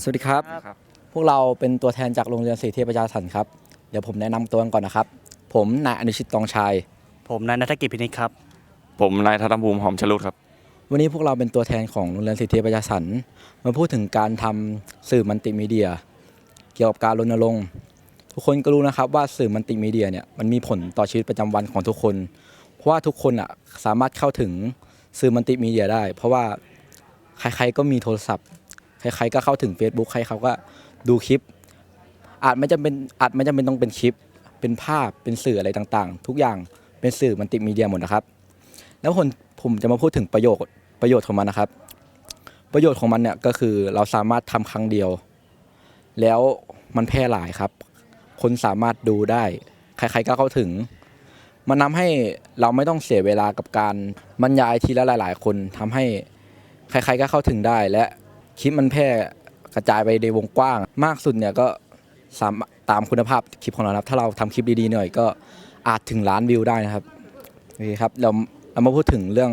สวัสดีครับครับ พวกเราเป็นตัวแทนจากโรงเรียนศรีเทพประชาสันครับ เดี๋ยวผมแนะนำตัวกันก่อนนะครับ ผมนายอนุชิตตองชัย ผมนายนัฐกิจพินิจครับ ผมนายธนภูมิหอมชลุดครับ วันนี้พวกเราเป็นตัวแทนของโรงเรียนศรีเทพประชาสันมาพูดถึงการทำสื่อมัลติมีเดีย เกี่ยวกับการรณรงค์ ทุกคนก็รู้นะครับว่าสื่อมัลติมีเดียเนี่ยมันมีผลต่อชีวิตประจำวันของทุกคน เพราะว่าทุกคนอะสามารถเข้าถึงสื่อมัลติมีเดียได้ เพราะว่าใครๆก็มีโทรศัพท์ ใครๆก็เข้าถึง Facebook ใครเขาก็ดูคลิป อาจไม่จำเป็นอาจไม่จำเป็นต้องเป็นคลิป เป็นภาพเป็นสื่ออะไรต่างๆ ทุกอย่างเป็นสื่อมัลติมีเดียหมดนะครับ แล้วผมผมจะมาพูดถึงประโยชน์ประโยชน์ของมันนะครับ ประโยชน์ของมันเนี่ยก็คือเราสามารถทำครั้งเดียว แล้วมันแพร่หลายครับ คนสามารถดูได้ ใครๆก็เข้าถึง มันทำให้เราไม่ต้องเสียเวลากับการบรรยายทีละหลาย ๆ คนทำให้ใครๆก็เข้าถึงได้และ คลิปมันแพร่กระจายไปในวงกว้าง มากสุดเนี่ยก็สามตามคุณภาพคลิปของเรานะครับ ถ้าเราทำคลิปดีๆหน่อยก็อาจถึงล้านวิวได้นะครับโอเคครับเราเรามาพูดถึงเรื่อง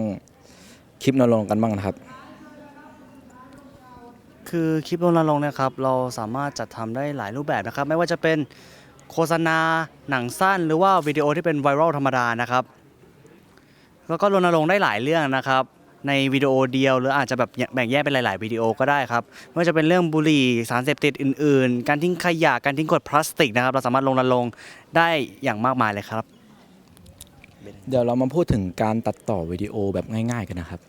คลิปนรงค์กันบ้างนะครับ คือคลิปรณรงค์นะครับ เราสามารถจัดทำได้หลายรูปแบบนะครับ ไม่ว่าจะเป็นโฆษณาหนังสั้น หรือว่าวิดีโอที่เป็นไวรัลธรรมดานะครับ แล้วก็รณรงค์ได้หลายเรื่องนะครับ ในวิดีโอเดียว หรืออาจจะแบบแบ่งแยกเป็นหลาย ๆ วิดีโอก็ได้ครับไม่ว่าจะเป็นเรื่องบุหรี่สารเสพติดอื่น ๆ การทิ้งขยะการทิ้งขวดพลาสติกนะครับ เราสามารถรณรงค์ได้อย่างมากมายเลยครับ เดี๋ยวเรามาพูดถึงการตัดต่อวิดีโอแบบง่าย ๆ กันนะครับ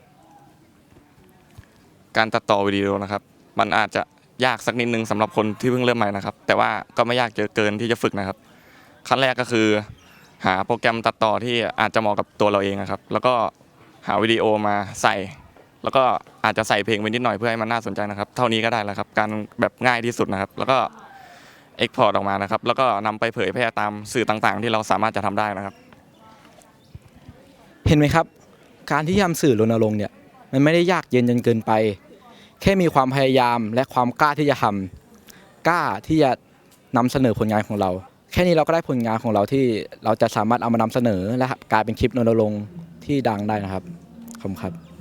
การตัดต่อวิดีโอนะครับ มันอาจจะยากสักนิดนึงสำหรับคนที่เพิ่งเริ่มใหม่นะครับ แต่ว่าก็ไม่ยากเจอเกินที่จะฝึกนะครับ ขั้นแรกก็คือ หาโปรแกรมตัดต่อที่อาจจะเหมาะกับตัวเราเองนะครับ แล้วก็ หาวิดีโอมาใส่ แล้วก็อาจจะใส่เพลงไปนิดหน่อยเพื่อให้มันน่าสนใจนะครับ เท่านี้ก็ได้แล้วครับ การแบบง่ายที่สุดนะครับ แล้วก็เอ็กพอร์ตออกมานะครับ แล้วก็นำไปเผยแพร่ตามสื่อต่างๆ ที่เราสามารถจะทำได้นะครับ เห็นไหมครับ การที่ทำสื่อรณรงค์เนี่ย มันไม่ได้ยากเย็นจนเกินไป แค่มีความพยายามและความกล้าที่จะทำกล้าที่จะนำเสนอผลงานของเรา แค่นี้เราก็ได้ผลงานของเราที่เราจะสามารถเอามานำเสนอและกลายเป็นคลิปรณรงค์ที่ดังได้นะครับ ขอบคุณครับ